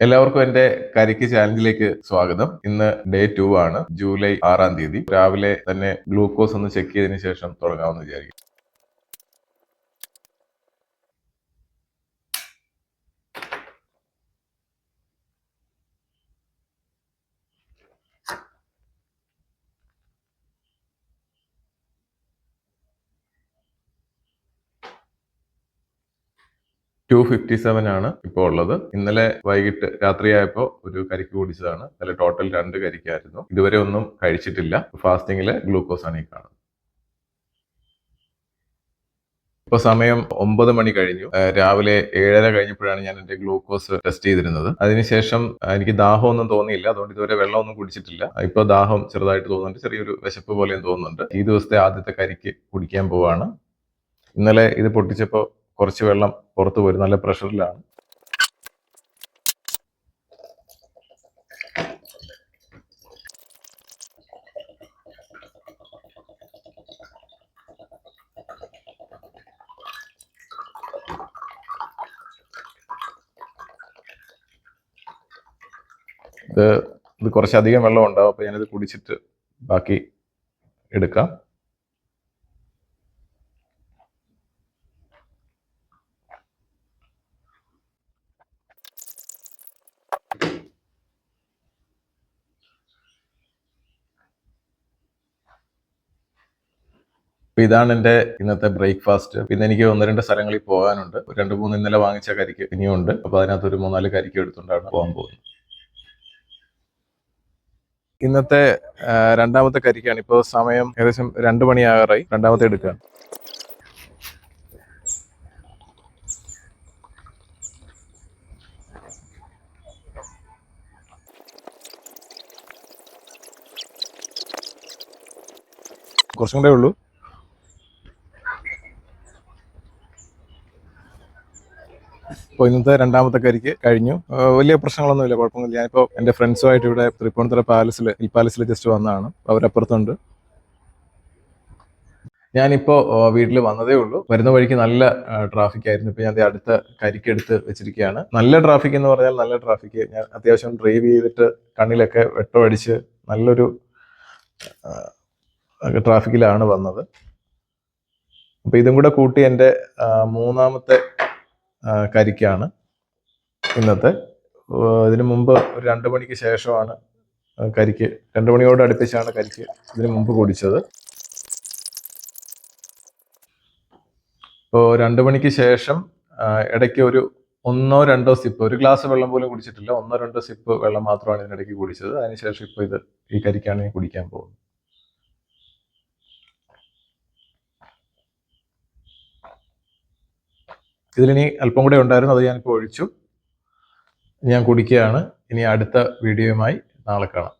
എല്ലാവർക്കും എന്റെ കരിക്ക് ചാലഞ്ചിലേക്ക് സ്വാഗതം. ഇന്ന് ഡേ ടു ആണ്. ജൂലൈ ആറാം തീയതി. രാവിലെ തന്നെ ഗ്ലൂക്കോസ് ഒന്ന് ചെക്ക് ചെയ്തതിനു ശേഷം തുടങ്ങാമെന്ന് വിചാരിക്കും ടു ഫിഫ്റ്റി സെവൻ ആണ് ഇപ്പോൾ ഉള്ളത്. ഇന്നലെ വൈകിട്ട് രാത്രിയായപ്പോൾ ഒരു കരിക്ക് കുടിച്ചതാണ്. ഇന്നലെ ടോട്ടൽ രണ്ട് കരിക്കായിരുന്നു. ഇതുവരെ ഒന്നും കഴിച്ചിട്ടില്ല. ഫാസ്റ്റിങ്ങിലെ ഗ്ലൂക്കോസ് ആണ് ഈ കാണുന്നത്. ഇപ്പൊ സമയം ഒമ്പത് മണി കഴിഞ്ഞു. രാവിലെ ഏഴര കഴിഞ്ഞപ്പോഴാണ് ഞാൻ എന്റെ ഗ്ലൂക്കോസ് ടെസ്റ്റ് ചെയ്തിരുന്നത്. അതിനുശേഷം എനിക്ക് ദാഹമൊന്നും തോന്നിയില്ല. അതുകൊണ്ട് ഇതുവരെ വെള്ളം ഒന്നും കുടിച്ചിട്ടില്ല. ഇപ്പൊ ദാഹം ചെറുതായിട്ട് തോന്നുന്നുണ്ട്. ചെറിയൊരു വിശപ്പ് പോലെയും തോന്നുന്നുണ്ട്. ഈ ദിവസത്തെ ആദ്യത്തെ കരിക്ക് കുടിക്കാൻ പോവാണ്. ഇന്നലെ ഇത് പൊട്ടിച്ചപ്പോൾ കുറച്ച് വെള്ളം പുറത്തു പോരും നല്ല പ്രഷറിലാണ്. ഇത് ഇത് കുറച്ചധികം വെള്ളം ഉണ്ടാവും അപ്പം ഞാനിത് കുടിച്ചിട്ട് ബാക്കി എടുക്കാം. അപ്പൊ ഇതാണ് എന്റെ ഇന്നത്തെ ബ്രേക്ക്ഫാസ്റ്റ്. പിന്നെ എനിക്ക് ഒന്ന് രണ്ട് സ്ഥലങ്ങളിൽ പോകാനുണ്ട്. രണ്ട് മൂന്ന് ഇന്നലെ വാങ്ങിച്ച കരിക്ക് ഇനിയും ഉണ്ട്. അപ്പൊ അതിനകത്ത് ഒരു മൂന്നാൽ കരിക്ക് എടുത്തുകൊണ്ടാണ് പോകാൻ പോകുന്നത്. ഇന്നത്തെ രണ്ടാമത്തെ കരിക്കാണ്. ഇപ്പോൾ സമയം ഏകദേശം രണ്ട് മണിയാകാറായി. രണ്ടാമത്തെ എടുക്കുക കുറച്ചും കൂടെ ഉള്ളൂ. അപ്പോൾ ഇന്നത്തെ രണ്ടാമത്തെ കരിക്ക് കഴിഞ്ഞു. വലിയ പ്രശ്നങ്ങളൊന്നുമില്ല കുഴപ്പമൊന്നുമില്ല. ഞാനിപ്പോൾ എന്റെ ഫ്രണ്ട്സുമായിട്ട് ഇവിടെ തൃപ്പൂണിത്തുറ പാലസിൽ ഹിൽ പാലസിൽ ജസ്റ്റ് വന്നതാണ്. അവരപ്പുറത്തുണ്ട്. ഞാനിപ്പോൾ വീട്ടിൽ വന്നതേ ഉള്ളൂ. വരുന്ന വഴിക്ക് നല്ല ട്രാഫിക് ആയിരുന്നു. ഇപ്പോൾ ഞാൻ അടുത്ത കരിക്ക് എടുത്ത് വെച്ചിരിക്കുകയാണ്. നല്ല ട്രാഫിക് എന്ന് പറഞ്ഞാൽ നല്ല ട്രാഫിക് ഞാൻ അത്യാവശ്യം ഡ്രൈവ് ചെയ്തിട്ട് കണ്ണിലൊക്കെ വെട്ടമടിച്ച് നല്ലൊരു ട്രാഫിക്കിലാണ് വന്നത്. അപ്പോൾ ഇതും കൂടെ കൂട്ടി എന്റെ മൂന്നാമത്തെ കരിക്കാണ്. ഇന്നത്തെ ഇതിനു മുമ്പ് ഒരു രണ്ട് മണിക്ക് ശേഷമാണ് കരിക്ക് രണ്ട് മണിയോട് അടുപ്പിച്ചാണ് കരിക്ക് ഇതിനു മുമ്പ് കുടിച്ചത് ഇപ്പോൾ രണ്ട് മണിക്ക് ശേഷം ഇടയ്ക്ക് ഒരു ഒന്നോ രണ്ടോ സിപ്പ് ഒരു ഗ്ലാസ് വെള്ളം പോലും കുടിച്ചിട്ടില്ല. ഒന്നോ രണ്ടോ സിപ്പ് വെള്ളം മാത്രമാണ് ഇതിനിടയ്ക്ക് കുടിച്ചത്. അതിനുശേഷം ഇപ്പോൾ ഇത് ഈ കരിക്കാണ് ഞാൻ കുടിക്കാൻ പോകുന്നത്. ഇതിലിനി അല്പം കൂടെ ഉണ്ടായിരുന്നു അത് ഞാനിപ്പോൾ ഒഴിച്ചു. ഞാൻ കുടിക്കുകയാണ്. ഇനി അടുത്ത വീഡിയോയുമായി നാളെ കാണാം.